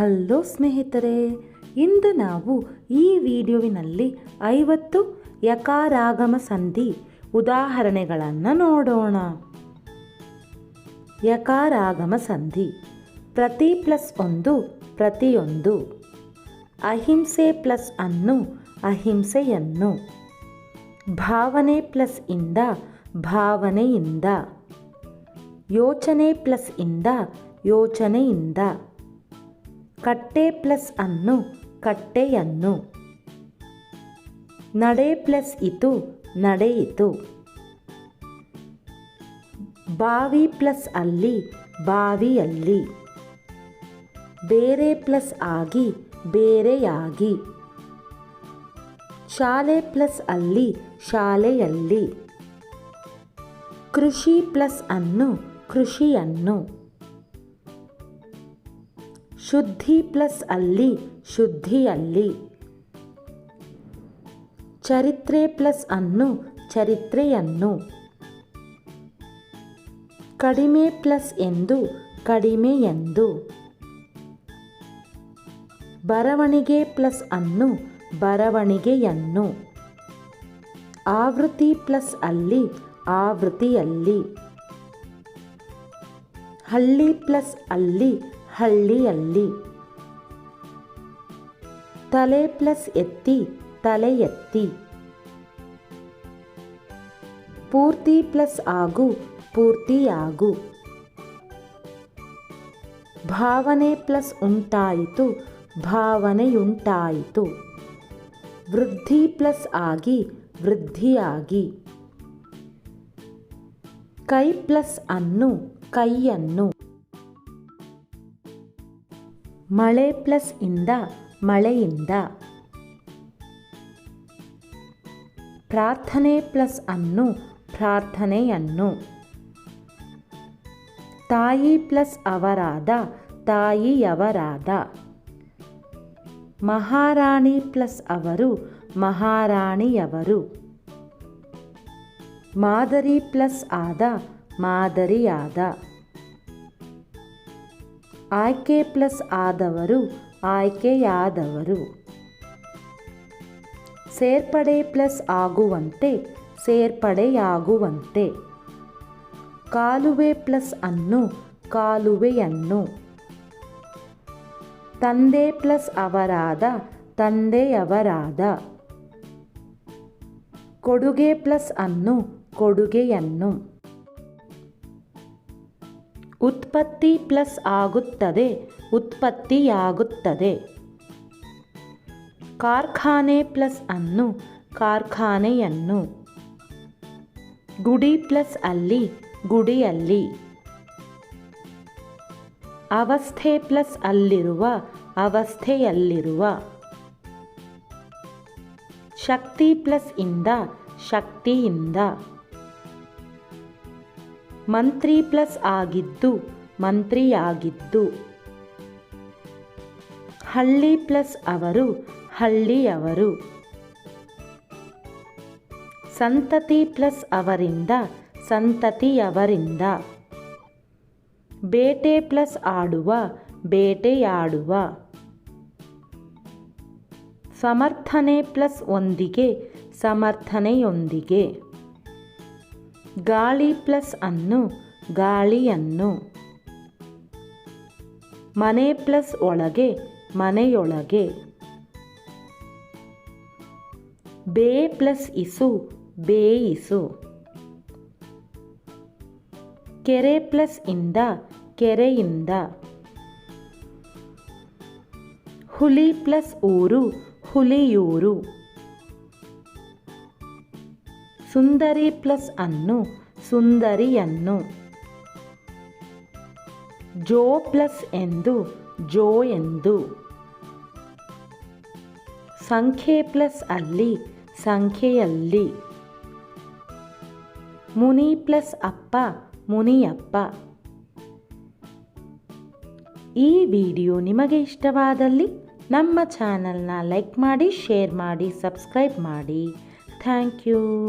Hello ಸ್ನೇಹಿತರೆ, ಇಂದು ನಾವು ಈ ವಿಡಿಯೋವಿನಲ್ಲಿ ಐವತ್ತು ಯಕಾರಾಗಮ ಸಂಧಿ ಉದಾಹರಣೆಗಳನ್ನು ನೋಡೋಣ. ಯಕಾರಾಗಮ ಸಂಧಿ, ಪ್ರತಿ ಪ್ಲಸ್ ಒಂದು, ಪ್ರತಿಯೊಂದು. ಅಹಿಂಸೆ ಪ್ಲಸ್ ಅನ್ನು, ಅಹಿಂಸೆಯನ್ನು. ಭಾವನೆ ಪ್ಲಸ್ ಇಂದ, ಭಾವನೆಯಿಂದ. ಯೋಚನೆ ಪ್ಲಸ್ ಇಂದ, ಯೋಚನೆಯಿಂದ. ಕಟ್ಟೆ ಪ್ಲಸ್ ಅನ್ನು, ಕಟ್ಟೆಯನ್ನು. ನಡೆ ಪ್ಲಸ್ ಇತು ನಡೆಯಿತು ಬಾವಿ ಪ್ಲಸ್ ಅಲ್ಲಿ ಬಾವಿಯಲ್ಲಿ ಬೇರೆ ಪ್ಲಸ್ ಆಗಿ, ಬೇರೆಯಾಗಿ. ಶಾಲೆ ಪ್ಲಸ್ ಅಲ್ಲಿ, ಶಾಲೆಯಲ್ಲಿ. ಕೃಷಿ ಪ್ಲಸ್ ಅನ್ನು, ಕೃಷಿಯನ್ನು. ಶುದ್ಧಿ ಪ್ಲಸ್ ಅಲ್ಲಿ ಶುದ್ಧಿಯಲ್ಲಿ ಚರಿತ್ರೆ ಪ್ಲಸ್ ಅನ್ನು, ಚರಿತ್ರೆಯನ್ನು. ಕಡಿಮೆ ಪ್ಲಸ್ ಎಂದು, ಕಡಿಮೆ ಎಂದು. ಬರವಣಿಗೆ ಪ್ಲಸ್ ಅನ್ನು, ಬರವಣಿಗೆಯನ್ನು. ಆವೃತ್ತಿ ಪ್ಲಸ್ ಅಲ್ಲಿ, ಆವೃತ್ತಿಯಲ್ಲಿ. ಹಳ್ಳಿ ಪ್ಲಸ್ ಅಲ್ಲಿ ಹಳ್ಳಿಯಲ್ಲಿ. ತಲೆ ಪ್ಲಸ್ ಎತ್ತಿ, ತಲೆ ಎತ್ತಿ. ಪೂರ್ತಿ ಪ್ಲಸ್ ಆಗು ಪೂರ್ತಿಯಾಗು ಭಾವನೆ ಪ್ಲಸ್ ಉಂಟಾಯಿತು, ಭಾವನೆಯುಂಟಾಯಿತು. ವೃದ್ಧಿ ಪ್ಲಸ್ ಆಗಿ ವೃದ್ಧಿಯಾಗಿ ಕೈ ಪ್ಲಸ್ ಅನ್ನು, ಕೈಯನ್ನು. ಮಳೆ ಪ್ಲಸ್ ಇಂದ ಮಳೆಯಿಂದ. ಪ್ರಾರ್ಥನೆ ಪ್ಲಸ್ ಅನ್ನು ಪ್ರಾರ್ಥನೆಯನ್ನು. ತಾಯಿ ಪ್ಲಸ್ ಅವರಾದ ತಾಯಿಯವರಾದ. ಮಹಾರಾಣಿ ಪ್ಲಸ್ ಅವರು ಮಹಾರಾಣಿಯವರು. ಮಾದರಿ ಪ್ಲಸ್ ಆದ ಮಾದರಿಯಾದ. ಆಯ್ಕೆ ಪ್ಲಸ್ ಆದವರು ಆಯ್ಕೆಯಾದವರು. ಸೇರ್ಪಡೆ ಪ್ಲಸ್ ಆಗುವಂತೆ, ಸೇರ್ಪಡೆಯಾಗುವಂತೆ. ಕಾಲುವೆ ಪ್ಲಸ್ ಅನ್ನು, ಕಾಲುವೆಯನ್ನು. ತಂದೆ ಪ್ಲಸ್ ಅವರಾದ, ತಂದೆಯವರಾದ. ಕೊಡುಗೆ ಪ್ಲಸ್ ಅನ್ನು, ಕೊಡುಗೆಯನ್ನು. ಉತ್ಪತ್ತಿ ಪ್ಲಸ್ ಆಗುತ್ತದೆ, ಉತ್ಪತ್ತಿಯಾಗುತ್ತದೆ. ಕಾರ್ಖಾನೆ ಪ್ಲಸ್ ಅನ್ನು ಕಾರ್ಖಾನೆಯನ್ನು. ಗುಡಿ ಪ್ಲಸ್ ಅಲ್ಲಿ, ಗುಡಿಯಲ್ಲಿ. ಅವಸ್ಥೆ ಪ್ಲಸ್ ಅಲ್ಲಿರುವ, ಅವಸ್ಥೆಯಲ್ಲಿರುವ. ಶಕ್ತಿ ಪ್ಲಸ್ ಇಂದ, ಶಕ್ತಿಯಿಂದ. ಮಂತ್ರಿ ಪ್ಲಸ್ ಆಗಿದ್ದು, ಮಂತ್ರಿಯಾಗಿದ್ದು. ಹಳ್ಳಿ ಪ್ಲಸ್ ಅವರು ಹಳ್ಳಿಯವರು. ಸಂತತಿ ಪ್ಲಸ್ ಅವರಿಂದ ಸಂತತಿಯವರಿಂದ. ಬೇಟೆ ಪ್ಲಸ್ ಆಡುವ, ಬೇಟೆಯಾಡುವ. ಸಮರ್ಥನೆ ಪ್ಲಸ್ ಒಂದಿಗೆ, ಸಮರ್ಥನೆಯೊಂದಿಗೆ. ಗಾಳಿ ಪ್ಲಸ್ ಅನ್ನು, ಗಾಳಿಯನ್ನು. ಮನೆ ಪ್ಲಸ್ ಒಳಗೆ, ಮನೆಯೊಳಗೆ. ಬೇ ಪ್ಲಸ್ ಇಸು ಬೇಯಿಸು ಕೆರೆ ಪ್ಲಸ್ ಇಂದ, ಕೆರೆಯಿಂದ. ಹುಲಿ ಪ್ಲಸ್ ಊರು, ಹುಲಿಯೂರು. ಸುಂದರಿ ಪ್ಲಸ್ ಅನ್ನು, ಸುಂದರಿಯನ್ನು. ಜೋ ಪ್ಲಸ್ ಎಂದು, ಜೋ ಎಂದು. ಸಂಖ್ಯೆ ಪ್ಲಸ್ ಅಲ್ಲಿ, ಸಂಖ್ಯೆಯಲ್ಲಿ. ಮುನಿ ಪ್ಲಸ್ ಅಪ್ಪ, ಮುನಿಯಪ್ಪ. ಈ ವಿಡಿಯೋ ನಿಮಗೆ ಇಷ್ಟವಾದಲ್ಲಿ ನಮ್ಮ ಚಾನಲ್ನ ಲೈಕ್ ಮಾಡಿ, ಶೇರ್ ಮಾಡಿ, ಸಬ್ಸ್ಕ್ರೈಬ್ ಮಾಡಿ. Thank you.